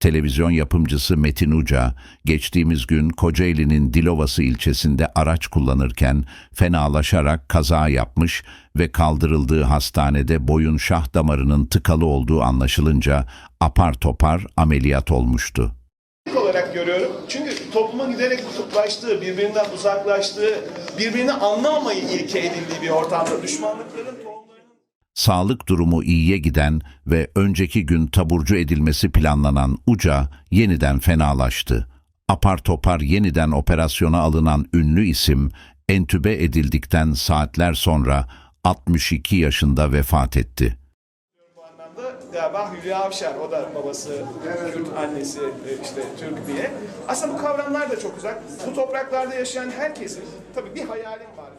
Televizyon yapımcısı Metin Uca, geçtiğimiz gün Kocaeli'nin Dilovası ilçesinde araç kullanırken fenalaşarak kaza yapmış ve kaldırıldığı hastanede boyun şah damarının tıkalı olduğu anlaşılınca apar topar ameliyat olmuştu. olarak görüyorum. Çünkü toplumun giderek kutuplaştığı, birbirinden uzaklaştığı, birbirini anlamamayı ilke edindiği bir ortamda düşmanlıkların Sağlık durumu iyiye giden ve önceki gün taburcu edilmesi planlanan Uca yeniden fenalaştı. Apar topar yeniden operasyona alınan ünlü isim entübe edildikten saatler sonra 62 yaşında vefat etti. bu anlamda galiba Hülya Avşar, o da babası Kürt, annesi e, işte Türk diye. Aslında bu kavramlar da çok uzak. Bu topraklarda yaşayan herkesin tabii bir hayali var.